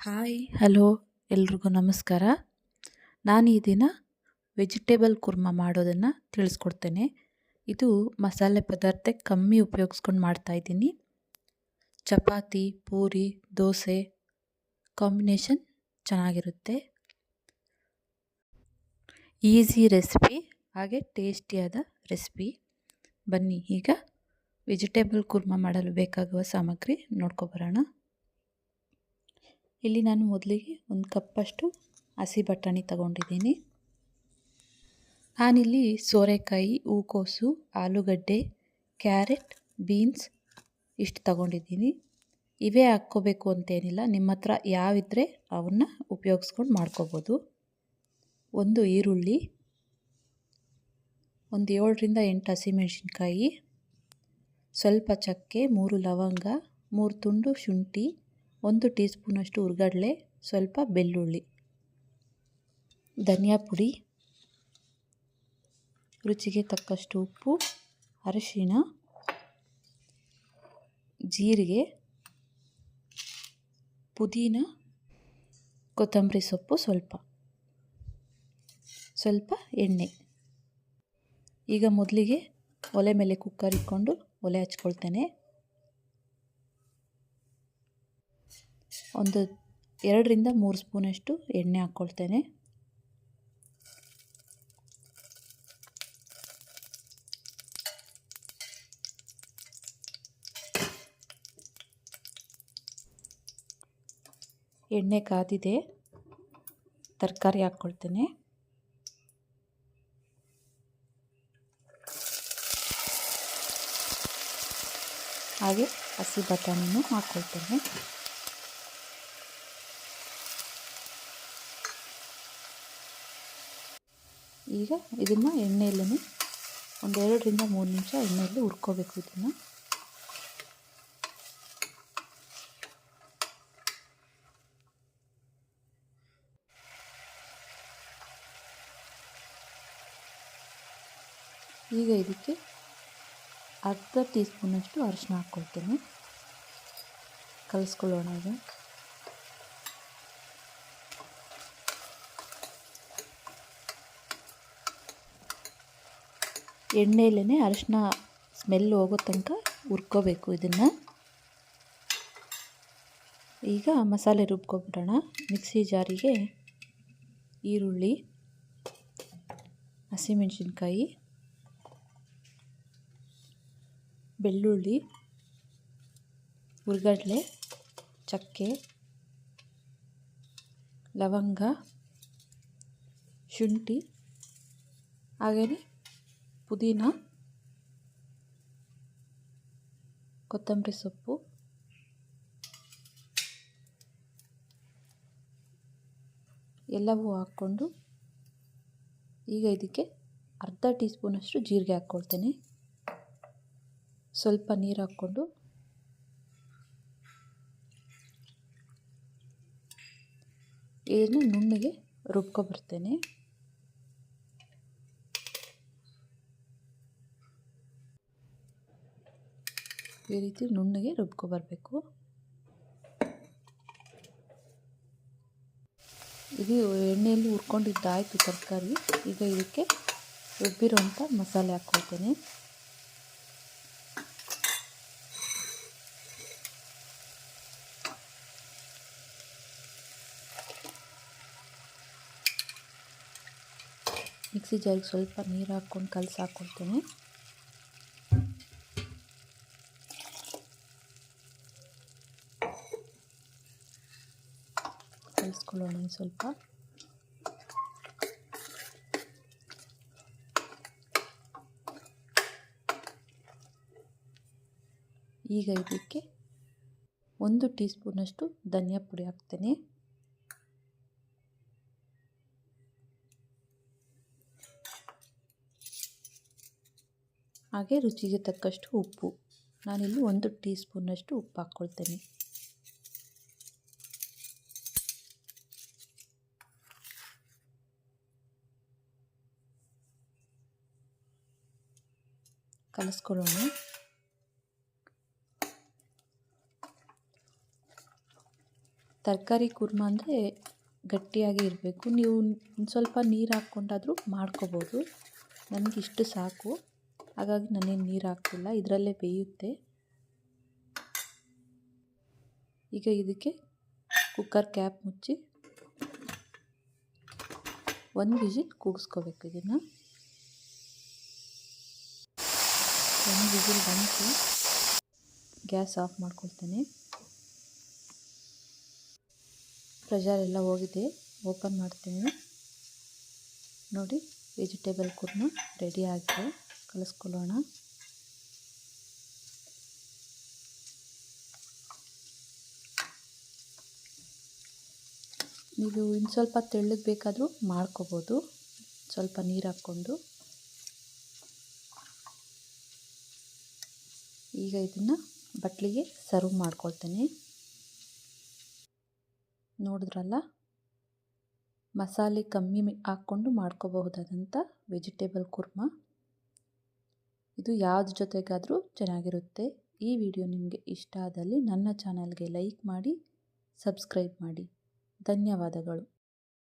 Hi, hello, ಎಲ್ರಿಗೂ ನಮಸ್ಕಾರ. ನಾನು ಈ ದಿನ ವೆಜಿಟೇಬಲ್ ಕುರ್ಮ ಮಾಡೋದನ್ನು ತಿಳಿಸ್ಕೊಡ್ತೇನೆ. ಇದು ಮಸಾಲೆ ಪದಾರ್ಥ ಕಮ್ಮಿ ಉಪಯೋಗಿಸ್ಕೊಂಡು ಮಾಡ್ತಾಯಿದ್ದೀನಿ ಚಪಾತಿ, ಪೂರಿ, ದೋಸೆ ಕಾಂಬಿನೇಷನ್ ಚೆನ್ನಾಗಿರುತ್ತೆ. ಈಸಿ ರೆಸಿಪಿ, ಹಾಗೆ ಟೇಸ್ಟಿಯಾದ ರೆಸಿಪಿ. ಬನ್ನಿ, ಈಗ ವೆಜಿಟೇಬಲ್ ಕುರ್ಮ ಮಾಡಲು ಬೇಕಾಗುವ ಸಾಮಗ್ರಿ ನೋಡ್ಕೊಬರೋಣ ಇಲ್ಲಿ ನಾನು ಮೊದಲಿಗೆ ಒಂದು ಕಪ್ಪಷ್ಟು ಹಸಿ ಬಟಾಣಿ ತಗೊಂಡಿದ್ದೀನಿ. ನಾನಿಲ್ಲಿ ಸೋರೆಕಾಯಿ, ಹೂಕೋಸು, ಆಲೂಗಡ್ಡೆ, ಕ್ಯಾರೆಟ್, ಬೀನ್ಸ್ ಇಷ್ಟು ತಗೊಂಡಿದ್ದೀನಿ. ಇವೇ ಹಾಕ್ಕೋಬೇಕು ಅಂತೇನಿಲ್ಲ, ನಿಮ್ಮ ಹತ್ರ ಯಾವಿದ್ರೆ ಅವನ್ನ ಉಪಯೋಗಿಸ್ಕೊಂಡು ಮಾಡ್ಕೋಬೋದು. ಒಂದು ಈರುಳ್ಳಿ, ಒಂದು ಏಳರಿಂದ ಎಂಟು ಹಸಿಮೆಣಸಿನ್ಕಾಯಿ, ಸ್ವಲ್ಪ ಚಕ್ಕೆ, ಮೂರು ಲವಂಗ, ಮೂರು ತುಂಡು ಶುಂಠಿ ಒಂದು ಟೀ ಸ್ಪೂನಷ್ಟು ಹುರ್ಗಡ್ಲೆ, ಸ್ವಲ್ಪ ಬೆಳ್ಳುಳ್ಳಿ, ಧನಿಯಾ ಪುಡಿ, ರುಚಿಗೆ ತಕ್ಕಷ್ಟು ಉಪ್ಪು ಅರಿಶಿನ ಜೀರಿಗೆ, ಪುದೀನ, ಕೊತ್ತಂಬರಿ ಸೊಪ್ಪು ಸ್ವಲ್ಪ ಸ್ವಲ್ಪ ಎಣ್ಣೆ. ಈಗ ಮೊದಲಿಗೆ ಒಲೆ ಮೇಲೆ ಕುಕ್ಕರ್ ಇಟ್ಕೊಂಡು ಒಲೆ ಹಚ್ಕೊಳ್ತೇನೆ. ಒಂದು ಎರಡರಿಂದ ಮೂರು ಸ್ಪೂನಷ್ಟು ಎಣ್ಣೆ ಹಾಕ್ಕೊಳ್ತೇನೆ. ಎಣ್ಣೆ ಕಾದಿದೆ ತರಕಾರಿ ಹಾಕ್ಕೊಳ್ತೇನೆ. ಹಾಗೆ ಹಸಿ ಬಟಾಣಿನೂ ಹಾಕ್ಕೊಳ್ತೇನೆ. ಈಗ ಇದನ್ನು ಎಣ್ಣೆಯಲ್ಲೇ ಒಂದು ಎರಡರಿಂದ ಮೂರು ನಿಮಿಷ ಎಣ್ಣೆಯಲ್ಲಿ ಹುರ್ಕೋಬೇಕು ಇದನ್ನು. ಈಗ ಇದಕ್ಕೆ ಅರ್ಧ ಟೀ ಸ್ಪೂನಷ್ಟು ಅರಿಶಿನ ಹಾಕ್ಕೊಳ್ತೇನೆ. ಕಲಿಸ್ಕೊಳ್ಳೋಣ ಈಗ. ಎಣ್ಣೆಯಲ್ಲೇ ಅರಿಶಿನ ಸ್ಮೆಲ್ ಹೋಗೋ ತನಕ ಹುರ್ಕೋಬೇಕು ಇದನ್ನು. ಈಗ ಮಸಾಲೆ ರುಬ್ಕೊಬಿಡೋಣ ಮಿಕ್ಸಿ ಜಾರಿಗೆ ಈರುಳ್ಳಿ, ಹಸಿಮೆಣಸಿನ್ಕಾಯಿ, ಬೆಳ್ಳುಳ್ಳಿ, ಹುರ್ಗಡ್ಲೆ, ಚಕ್ಕೆ, ಲವಂಗ, ಶುಂಠಿ, ಹಾಗೆಯೇ ಪುದೀನ, ಕೊತ್ತಂಬರಿ ಸೊಪ್ಪು, ಎಲ್ಲವೂ ಹಾಕ್ಕೊಂಡು ಈಗ ಇದಕ್ಕೆ ಅರ್ಧ ಟೀ ಸ್ಪೂನಷ್ಟು ಜೀರಿಗೆ ಹಾಕ್ಕೊಳ್ತೇನೆ. ಸ್ವಲ್ಪ ನೀರು ಹಾಕ್ಕೊಂಡು ಇದನ್ನು ನುಣ್ಣಗೆ ರುಬ್ಕೊಬರ್ತೇನೆ. ಈ ರೀತಿ ನುಣ್ಣಗೆ ರುಬ್ಕೊಬರಬೇಕು ಇದು ಎಣ್ಣೆಯಲ್ಲಿ ಹುರ್ಕೊಂಡಿದ್ದಾಯಿತು ತರಕಾರಿ. ಈಗ ಇದಕ್ಕೆ ರುಬ್ಬಿರೋಂಥ ಮಸಾಲೆ ಹಾಕ್ಕೊಳ್ತೇನೆ ಮಿಕ್ಸಿ ಜಾರಿಗೆ ಸ್ವಲ್ಪ ನೀರು ಹಾಕ್ಕೊಂಡು ಕಲಸಿ ಹಾಕ್ಕೊಳ್ತೇನೆ ಕಲಿಸ್ಕೊಳ್ಳೋಣ ಸ್ವಲ್ಪ. ಈಗ ಇದಕ್ಕೆ ಒಂದು ಟೀ ಸ್ಪೂನಷ್ಟು ಧನಿಯಾ ಪುಡಿ ಹಾಕ್ತೇನೆ. ಹಾಗೆ ರುಚಿಗೆ ತಕ್ಕಷ್ಟು ಉಪ್ಪು. ನಾನಿಲ್ಲಿ ಒಂದು ಟೀ ಸ್ಪೂನಷ್ಟು ಉಪ್ಪು ಹಾಕ್ಕೊಳ್ತೇನೆ. ಕಲಿಸ್ಕೊಳ್ಳೋಣ. ತರಕಾರಿ ಕುರ್ಮ ಅಂದರೆ ಗಟ್ಟಿಯಾಗಿ ಇರಬೇಕು. ನೀವು ಸ್ವಲ್ಪ ನೀರು ಹಾಕ್ಕೊಂಡಾದರೂ ಮಾಡ್ಕೋಬೋದು. ನನಗಿಷ್ಟು ಸಾಕು. ಹಾಗಾಗಿ ನಾನೇನು ನೀರು ಹಾಕ್ತಿಲ್ಲ. ಇದರಲ್ಲೇ ಬೇಯುತ್ತೆ. ಈಗ ಇದಕ್ಕೆ ಕುಕ್ಕರ್ ಕ್ಯಾಪ್ ಮುಚ್ಚಿ ಒಂದು ವಿಜಿಟ್ ಕೂಗಿಸ್ಕೋಬೇಕು ಇದನ್ನು. ಒಂದು ವಿಸಿಲ್ ಬಂತು. Gas off ಮಾಡ್ಕೊಳ್ತೇನೆ. ಪ್ರೆಷರ್ ಎಲ್ಲ ಹೋಗಿದೆ. ಓಪನ್ ಮಾಡ್ತೀನಿ. ನೋಡಿ, ವೆಜಿಟೇಬಲ್ ಕುರ್ಮ ರೆಡಿ ಆಗಿದೆ. ಕಲಿಸ್ಕೊಳ್ಳೋಣ. ನೀವು ಇನ್ನು ಸ್ವಲ್ಪ ತೆಳ್ಳಗೆ ಬೇಕಾದರೂ ಮಾಡ್ಕೋಬೋದು. ಸ್ವಲ್ಪ ನೀರು ಹಾಕ್ಕೊಂಡು. ಈಗ ಇದನ್ನು ಬಟ್ಲಿಗೆ ಸರ್ವ್ ಮಾಡ್ಕೊಳ್ತೀನಿ. ನೋಡಿದ್ರಲ್ಲ? ಮಸಾಲೆ ಕಮ್ಮಿ ಹಾಕ್ಕೊಂಡು ಮಾಡ್ಕೋಬಹುದಾದಂಥ ವೆಜಿಟೇಬಲ್ ಕುರ್ಮ. ಇದು ಯಾವ್ದು ಜೊತೆಗಾದರೂ ಚೆನ್ನಾಗಿರುತ್ತೆ. ಈ ವಿಡಿಯೋ ನಿಮಗೆ ಇಷ್ಟ ಆದಲ್ಲಿ ನನ್ನ ಚಾನಲ್ಗೆ ಲೈಕ್ ಮಾಡಿ ಸಬ್ಸ್ಕ್ರೈಬ್ ಮಾಡಿ. ಧನ್ಯವಾದಗಳು.